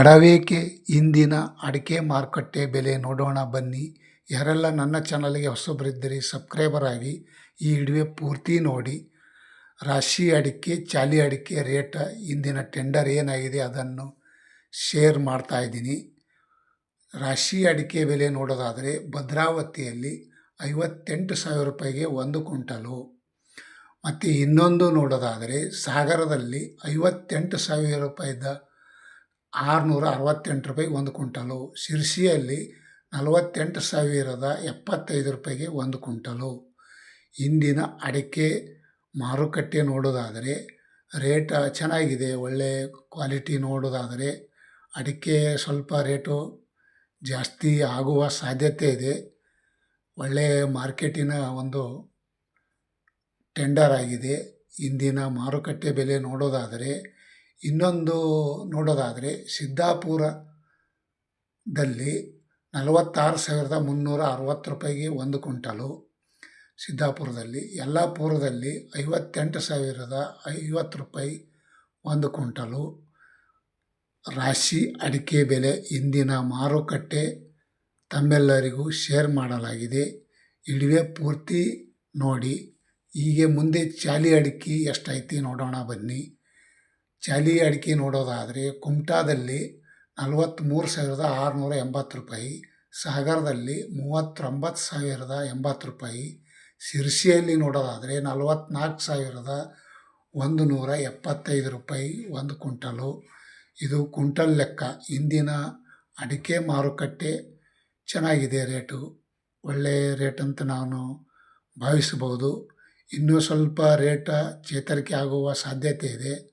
ತಡವೇಕೆ ಇಂದಿನ ಅಡಿಕೆ ಮಾರುಕಟ್ಟೆ ಬೆಲೆ ನೋಡೋಣ ಬನ್ನಿ. ಯಾರೆಲ್ಲ ನನ್ನ ಚಾನಲ್ಗೆ ಹೊಸಬರಿದ್ದರೆ, ಸಬ್ಸ್ಕ್ರೈಬರ್ ಆಗಿ ಈ ವಿಡಿಯೋ ಪೂರ್ತಿ ನೋಡಿ. ರಾಶಿ ಅಡಿಕೆ, ಚಾಲಿ ಅಡಿಕೆ ರೇಟ ಇಂದಿನ ಟೆಂಡರ್ ಏನಾಗಿದೆ ಅದನ್ನು ಶೇರ್ ಮಾಡ್ತಾ ಇದ್ದೀನಿ. ರಾಶಿ ಅಡಿಕೆ ಬೆಲೆ ನೋಡೋದಾದರೆ ಭದ್ರಾವತಿಯಲ್ಲಿ ಐವತ್ತೆಂಟು ಸಾವಿರ ರೂಪಾಯಿಗೆ ಒಂದು ಕ್ವಿಂಟಲು. ಮತ್ತು ಇನ್ನೊಂದು ನೋಡೋದಾದರೆ ಸಾಗರದಲ್ಲಿ ಐವತ್ತೆಂಟು ಸಾವಿರ ರೂಪಾಯಿದ ಆರುನೂರ ಅರವತ್ತೆಂಟು ರೂಪಾಯಿ ಒಂದು ಕುಂಟಲು ಶಿರ್ಸಿಯಲ್ಲಿ ನಲವತ್ತೆಂಟು ಸಾವಿರದ ಎಪ್ಪತ್ತೈದು ರೂಪಾಯಿಗೆ ಒಂದು ಕುಂಟಲು ಇಂದಿನ ಅಡಿಕೆ ಮಾರುಕಟ್ಟೆ ನೋಡೋದಾದರೆ ರೇಟ್ ಚೆನ್ನಾಗಿದೆ ಒಳ್ಳೆಯ ಕ್ವಾಲಿಟಿ ನೋಡೋದಾದರೆ ಅಡಿಕೆ ಸ್ವಲ್ಪ ರೇಟು ಜಾಸ್ತಿ ಆಗುವ ಸಾಧ್ಯತೆ ಇದೆ. ಒಳ್ಳೆಯ ಮಾರ್ಕೆಟಿನ ಒಂದು ಟೆಂಡರ್ ಆಗಿದೆ. ಇಂದಿನ ಮಾರುಕಟ್ಟೆ ಬೆಲೆ ನೋಡೋದಾದರೆ ಇನ್ನೊಂದು ನೋಡೋದಾದರೆ ಸಿದ್ದಾಪುರದಲ್ಲಿ ನಲವತ್ತಾರು ಸಾವಿರದ ಮುನ್ನೂರ ಅರವತ್ತು ರೂಪಾಯಿಗೆ ಒಂದು ಕ್ವಿಂಟಲು, ಸಿದ್ದಾಪುರದಲ್ಲಿ ಯಲ್ಲಾಪುರದಲ್ಲಿ ಐವತ್ತೆಂಟು ಸಾವಿರದ ಐವತ್ತು ರೂಪಾಯಿ ಒಂದು ಕ್ವಿಂಟಲು. ರಾಶಿ ಅಡಿಕೆ ಬೆಲೆ ಇಂದಿನ ಮಾರುಕಟ್ಟೆ ತಮ್ಮೆಲ್ಲರಿಗೂ ಶೇರ್ ಮಾಡಲಾಗಿದೆ. ಇಡುವೆ ಪೂರ್ತಿ ನೋಡಿ, ಹೀಗೆ ಮುಂದೆ ಚಾಲಿ ಅಡಿಕೆ ಎಷ್ಟೈತಿ ನೋಡೋಣ ಬನ್ನಿ. ಚಾಲಿ ಅಡಿಕೆ ನೋಡೋದಾದರೆ ಕುಮಟಾದಲ್ಲಿ ನಲವತ್ತ್ಮೂರು ಸಾವಿರದ ಆರುನೂರ ಎಂಬತ್ತು ರೂಪಾಯಿ, ಸಾಗರದಲ್ಲಿ ಮೂವತ್ತೊಂಬತ್ತು ಸಾವಿರದ ಎಂಬತ್ತು ರೂಪಾಯಿ ಶಿರ್ಸಿಯಲ್ಲಿ ನೋಡೋದಾದರೆ ನಲವತ್ತ್ನಾಲ್ಕು ಸಾವಿರದ ಒಂದು ನೂರ ಎಪ್ಪತ್ತೈದು ರೂಪಾಯಿ ಒಂದು ಕ್ವಿಂಟಲು. ಇದು ಕುಂಟಲ್ ಲೆಕ್ಕ. ಇಂದಿನ ಅಡಿಕೆ ಮಾರುಕಟ್ಟೆ ಚೆನ್ನಾಗಿದೆ ರೇಟು. ಒಳ್ಳೆಯ ರೇಟ್ ಅಂತ ನಾನು ಭಾವಿಸಬಹುದು. ಇನ್ನೂ ಸ್ವಲ್ಪ ರೇಟ ಚೇತರಿಕೆ ಆಗುವ ಸಾಧ್ಯತೆ ಇದೆ.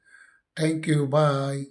Thank you. Bye.